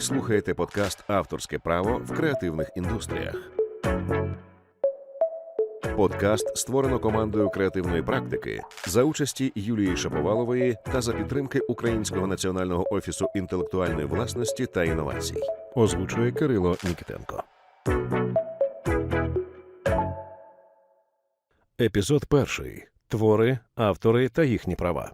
Ви слухаєте подкаст Авторське право в креативних індустріях. Подкаст створено командою креативної практики за участі Юлії Шаповалової та за підтримки Українського національного офісу інтелектуальної власності та інновацій. Озвучує Кирило Нікітенко. Епізод перший. Твори, автори та їхні права.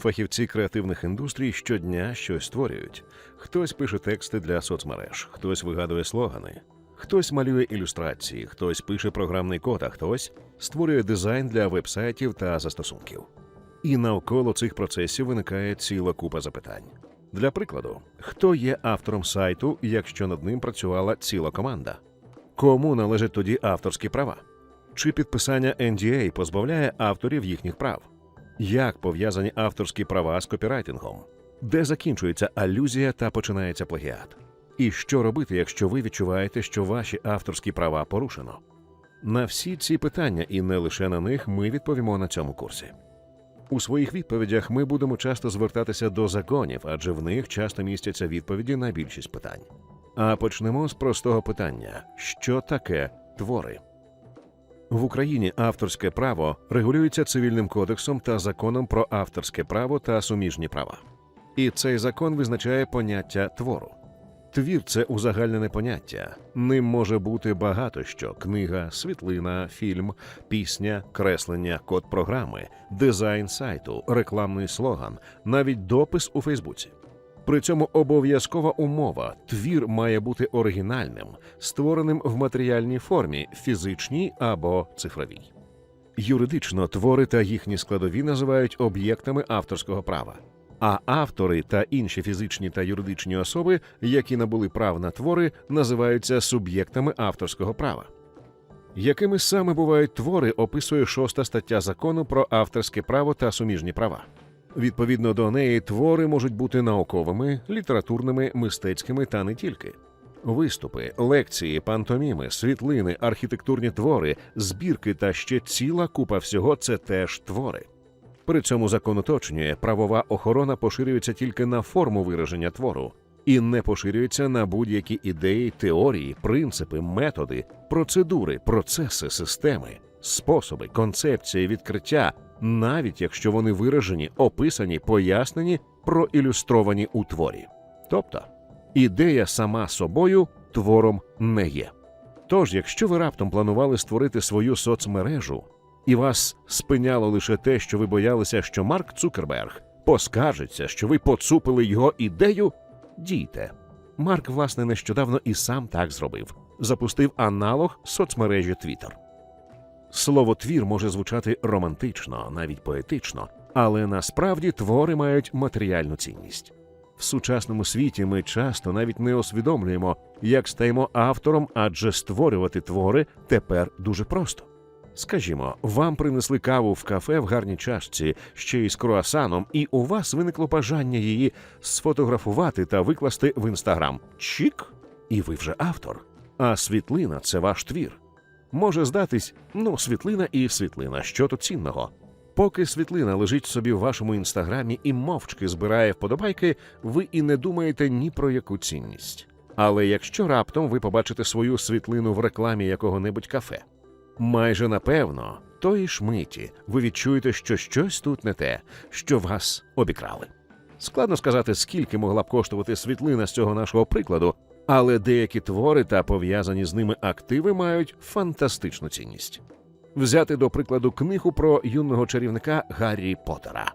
Фахівці креативних індустрій щодня щось створюють. Хтось пише тексти для соцмереж, хтось вигадує слогани, хтось малює ілюстрації, хтось пише програмний код, а хтось створює дизайн для вебсайтів та застосунків. І навколо цих процесів виникає ціла купа запитань. Для прикладу, хто є автором сайту, якщо над ним працювала ціла команда? Кому належать тоді авторські права? Чи підписання NDA позбавляє авторів їхніх прав? Як пов'язані авторські права з копірайтингом? Де закінчується алюзія та починається плагіат? І що робити, якщо ви відчуваєте, що ваші авторські права порушено? На всі ці питання, і не лише на них, ми відповімо на цьому курсі. У своїх відповідях ми будемо часто звертатися до законів, адже в них часто містяться відповіді на більшість питань. А почнемо з простого питання: що таке твори? В Україні авторське право регулюється цивільним кодексом та законом про авторське право та суміжні права. І цей закон визначає поняття твору. Твір це узагальнене поняття. Ним може бути багато що: книга, світлина, фільм, пісня, креслення, код програми, дизайн сайту, рекламний слоган, навіть допис у Фейсбуці. При цьому обов'язкова умова твір має бути оригінальним, створеним в матеріальній формі, фізичній або цифровій. Юридично твори та їхні складові називають об'єктами авторського права. А автори та інші фізичні та юридичні особи, які набули прав на твори, називаються суб'єктами авторського права. Якими саме бувають твори, описує шоста стаття закону про авторське право та суміжні права. Відповідно до неї, твори можуть бути науковими, літературними, мистецькими та не тільки. Виступи, лекції, пантоміми, світлини, архітектурні твори, збірки та ще ціла купа всього це теж твори. При цьому закон уточнює, правова охорона поширюється тільки на форму вираження твору і не поширюється на будь-які ідеї, теорії, принципи, методи, процедури, процеси, системи, способи, концепції, відкриття, навіть якщо вони виражені, описані, пояснені, проілюстровані у творі. Тобто ідея сама собою твором не є. Тож, якщо ви раптом планували створити свою соцмережу, і вас спиняло лише те, що ви боялися, що Марк Цукерберг поскаржиться, що ви поцупили його ідею, дійте. Марк, власне, нещодавно і сам так зробив запустив аналог соцмережі Twitter. Слово твір може звучати романтично, навіть поетично, але насправді твори мають матеріальну цінність. В сучасному світі ми часто навіть не усвідомлюємо, як стаємо автором, адже створювати твори тепер дуже просто. Скажімо, вам принесли каву в кафе в гарній чашці, ще й з круасаном, і у вас виникло бажання її сфотографувати та викласти в інстаграм. Чік, і ви вже автор. А світлина це ваш твір. Може здатись, ну, світлина і світлина, що тут цінного. Поки світлина лежить собі в вашому інстаграмі і мовчки збирає вподобайки, ви і не думаєте ні про яку цінність. Але якщо раптом ви побачите свою світлину в рекламі якого-небудь кафе, майже напевно, тої ж миті ви відчуєте, що щось тут не те, що вас обікрали. Складно сказати, скільки могла б коштувати світлина з цього нашого прикладу, але деякі твори та пов'язані з ними активи мають фантастичну цінність. Взяти до прикладу книгу про юного чарівника Гаррі Поттера.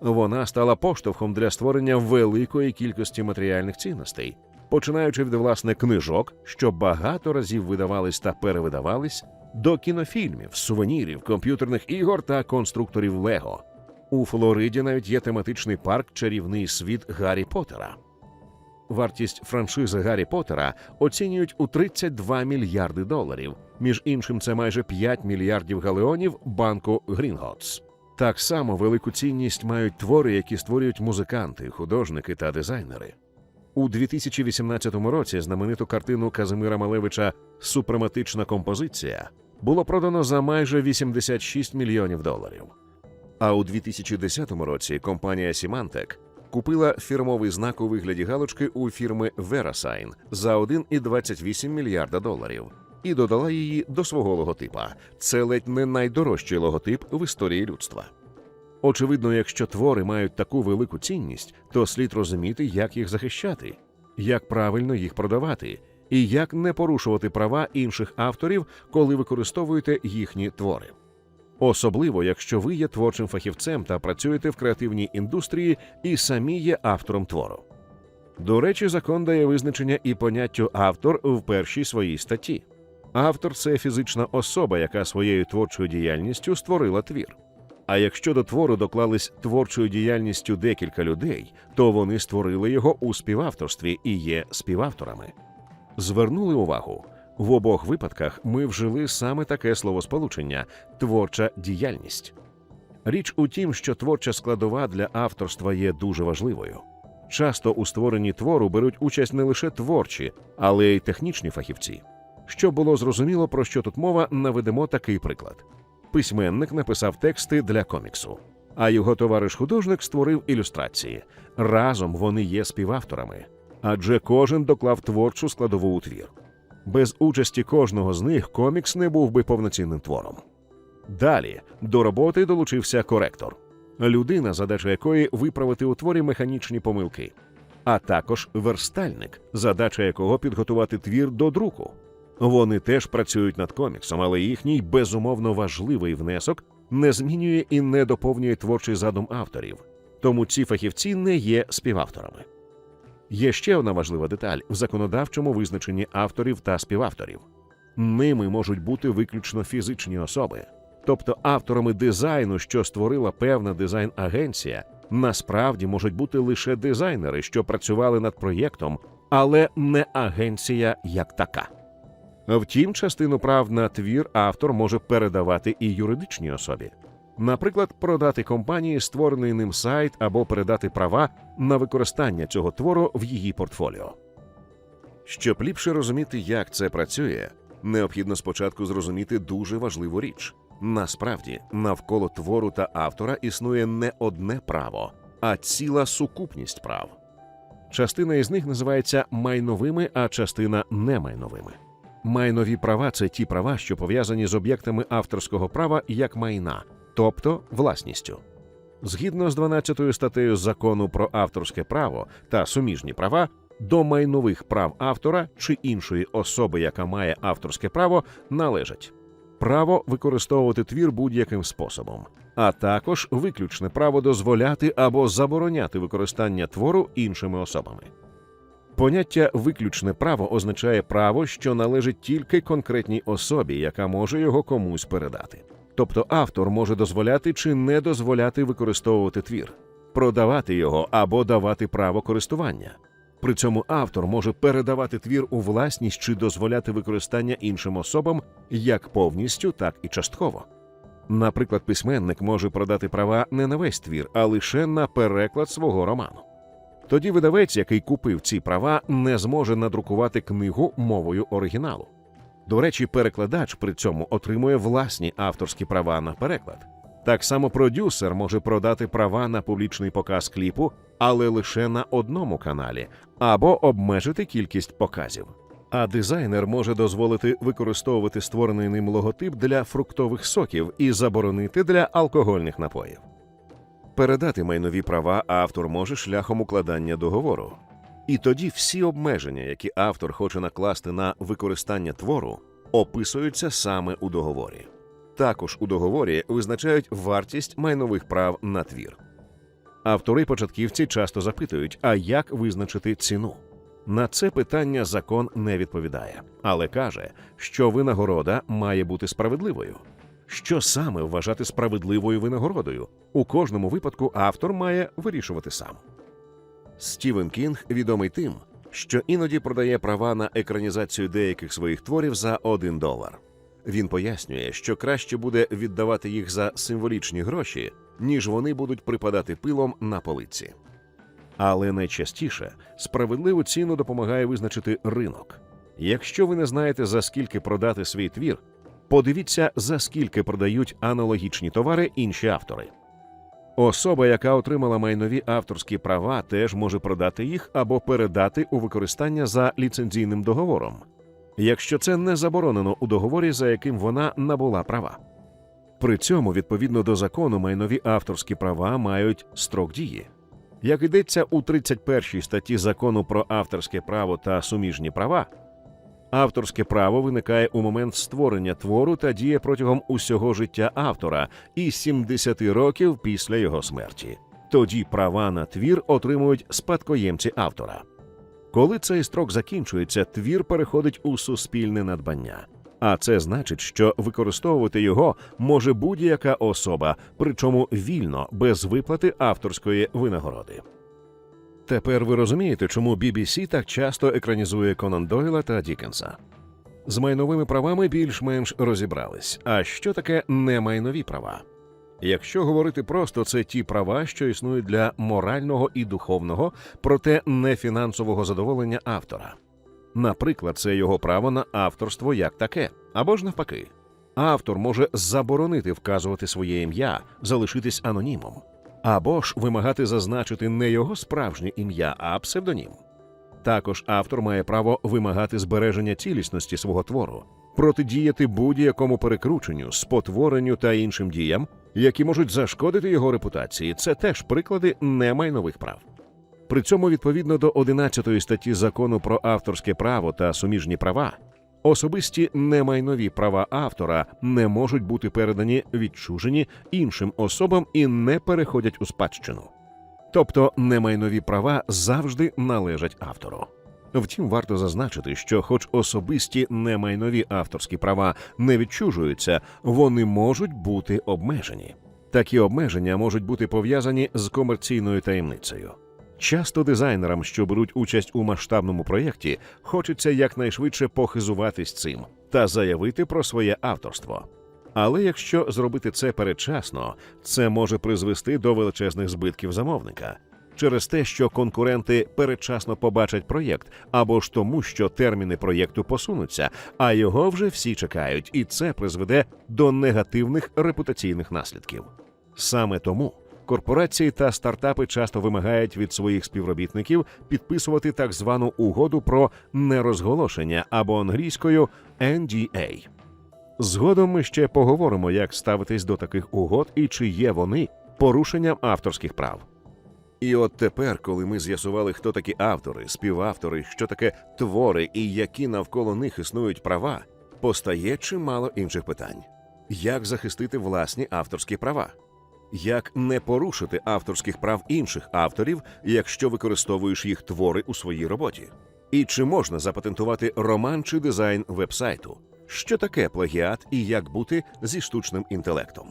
Вона стала поштовхом для створення великої кількості матеріальних цінностей, починаючи від власне книжок, що багато разів видавались та перевидавались, до кінофільмів, сувенірів, комп'ютерних ігор та конструкторів Лего. У Флориді навіть є тематичний парк Чарівний світ Гаррі Поттера. Вартість франшизи Гаррі Поттера оцінюють у 32 мільярди доларів. Між іншим, це майже 5 мільярдів галеонів банку Грінготс. Так само велику цінність мають твори, які створюють музиканти, художники та дизайнери. У 2018 році знамениту картину Казимира Малевича Супрематична композиція було продано за майже 86 мільйонів доларів. А у 2010 році компанія Symantec купила фірмовий знак у вигляді галочки у фірми VeriSign за 1,28 мільярда доларів і додала її до свого логотипа. Це ледь не найдорожчий логотип в історії людства. Очевидно, якщо твори мають таку велику цінність, то слід розуміти, як їх захищати, як правильно їх продавати, і як не порушувати права інших авторів, коли використовуєте їхні твори. Особливо, якщо ви є творчим фахівцем та працюєте в креативній індустрії і самі є автором твору. До речі, закон дає визначення і поняттю автор в першій своїй статті. Автор це фізична особа, яка своєю творчою діяльністю створила твір. А якщо до твору доклались творчою діяльністю декілька людей, то вони створили його у співавторстві і є співавторами. Звернули увагу, в обох випадках ми вжили саме таке словосполучення творча діяльність. Річ у тім, що творча складова для авторства є дуже важливою. Часто у створенні твору беруть участь не лише творчі, але й технічні фахівці. Щоб було зрозуміло, про що тут мова, наведемо такий приклад: письменник написав тексти для коміксу, а його товариш-художник створив ілюстрації. Разом вони є співавторами, адже кожен доклав творчу складову у твір. Без участі кожного з них комікс не був би повноцінним твором. Далі до роботи долучився коректор, людина, задача якої виправити у творі механічні помилки, а також верстальник, задача якого підготувати твір до друку. Вони теж працюють над коміксом, але їхній безумовно важливий внесок не змінює і не доповнює творчий задум авторів, тому ці фахівці не є співавторами. Є ще одна важлива деталь в законодавчому визначенні авторів та співавторів. Ними можуть бути виключно фізичні особи, тобто авторами дизайну, що створила певна дизайн-агенція, насправді можуть бути лише дизайнери, що працювали над проєктом, але не агенція як така. Втім, частину прав на твір автор може передавати і юридичній особі. Наприклад, продати компанії створений ним сайт або передати права на використання цього твору в її портфоліо. Щоб ліпше розуміти, як це працює, необхідно спочатку зрозуміти дуже важливу річ. Насправді, навколо твору та автора існує не одне право, а ціла сукупність прав. Частина із них називається майновими, а частина немайновими. Майнові права це ті права, що пов'язані з об'єктами авторського права як майна, тобто власністю. Згідно з 12 статтею закону про авторське право та суміжні права, до майнових прав автора чи іншої особи, яка має авторське право, належать право використовувати твір будь-яким способом, а також виключне право дозволяти або забороняти використання твору іншими особами. Поняття виключне право означає право, що належить тільки конкретній особі, яка може його комусь передати. Тобто автор може дозволяти чи не дозволяти використовувати твір, продавати його або давати право користування. При цьому автор може передавати твір у власність чи дозволяти використання іншим особам як повністю, так і частково. Наприклад, письменник може продати права не на весь твір, а лише на переклад свого роману. Тоді видавець, який купив ці права, не зможе надрукувати книгу мовою оригіналу. До речі, перекладач при цьому отримує власні авторські права на переклад. Так само продюсер може продати права на публічний показ кліпу, але лише на одному каналі, або обмежити кількість показів. А дизайнер може дозволити використовувати створений ним логотип для фруктових соків і заборонити для алкогольних напоїв. Передати майнові права автор може шляхом укладання договору. І тоді всі обмеження, які автор хоче накласти на використання твору, описуються саме у договорі. Також у договорі визначають вартість майнових прав на твір. Автори початківці часто запитують, а як визначити ціну. На це питання закон не відповідає, але каже, що винагорода має бути справедливою. Що саме вважати справедливою винагородою? У кожному випадку автор має вирішувати сам. Стівен Кінг відомий тим, що іноді продає права на екранізацію деяких своїх творів за один долар. Він пояснює, що краще буде віддавати їх за символічні гроші, ніж вони будуть припадати пилом на полиці. Але найчастіше справедливу ціну допомагає визначити ринок. Якщо ви не знаєте за скільки продати свій твір, Подивіться, за скільки продають аналогічні товари інші автори. Особа, яка отримала майнові авторські права, теж може продати їх або передати у використання за ліцензійним договором, якщо це не заборонено у договорі, за яким вона набула права. При цьому, відповідно до закону, майнові авторські права мають строк дії. Як йдеться у 31 статті закону про авторське право та суміжні права, авторське право виникає у момент створення твору та діє протягом усього життя автора і 70 років після його смерті. Тоді права на твір отримують спадкоємці автора. Коли цей строк закінчується, твір переходить у суспільне надбання. А це значить, що використовувати його може будь-яка особа, причому вільно, без виплати авторської винагороди. Тепер ви розумієте, чому BBC так часто екранізує Конан Дойла та Дікенса. З майновими правами більш-менш розібрались. А що таке немайнові права? Якщо говорити просто, це ті права, що існують для морального і духовного, проте не фінансового задоволення автора. Наприклад, це його право на авторство як таке, або ж навпаки. Автор може заборонити вказувати своє ім'я, залишитись анонімом, або ж вимагати зазначити не його справжнє ім'я, а псевдонім. Також автор має право вимагати збереження цілісності свого твору, протидіяти будь-якому перекрученню, спотворенню та іншим діям, які можуть зашкодити його репутації. Це теж приклади немайнових прав. При цьому, відповідно до 11 статті закону про авторське право та суміжні права, особисті немайнові права автора не можуть бути передані відчужені іншим особам і не переходять у спадщину. Тобто немайнові права завжди належать автору. Втім, варто зазначити, що, хоч особисті немайнові авторські права не відчужуються, вони можуть бути обмежені. Такі обмеження можуть бути пов'язані з комерційною таємницею. Часто дизайнерам, що беруть участь у масштабному проєкті, хочеться якнайшвидше похизуватись цим та заявити про своє авторство. Але якщо зробити це передчасно, це може призвести до величезних збитків замовника через те, що конкуренти передчасно побачать проєкт, або ж тому, що терміни проєкту посунуться, а його вже всі чекають, і це призведе до негативних репутаційних наслідків. Саме тому корпорації та стартапи часто вимагають від своїх співробітників підписувати так звану угоду про нерозголошення або англійською NDA. Згодом ми ще поговоримо, як ставитись до таких угод і чи є вони порушенням авторських прав. І от тепер, коли ми з'ясували, хто такі автори, співавтори, що таке твори і які навколо них існують права, постає чимало інших питань: як захистити власні авторські права? Як не порушити авторських прав інших авторів, якщо використовуєш їх твори у своїй роботі? І чи можна запатентувати роман чи дизайн вебсайту? Що таке плагіат і як бути зі штучним інтелектом?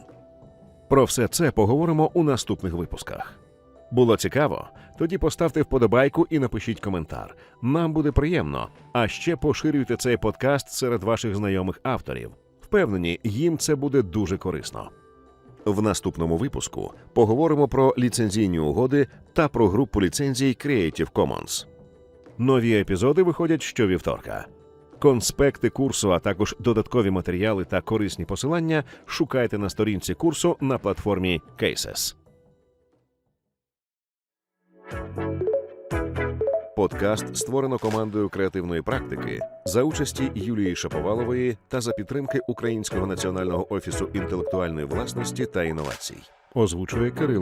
Про все це поговоримо у наступних випусках. Було цікаво? Тоді поставте вподобайку і напишіть коментар. Нам буде приємно. А ще поширюйте цей подкаст серед ваших знайомих авторів. Впевнені, їм це буде дуже корисно. В наступному випуску поговоримо про ліцензійні угоди та про групу ліцензій Creative Commons. Нові епізоди виходять щовівторка. Конспекти курсу, а також додаткові матеріали та корисні посилання шукайте на сторінці курсу на платформі Cases. Подкаст створено командою креативної практики за участі Юлії Шаповалової та за підтримки Українського національного офісу інтелектуальної власності та інновацій. Озвучує Кирило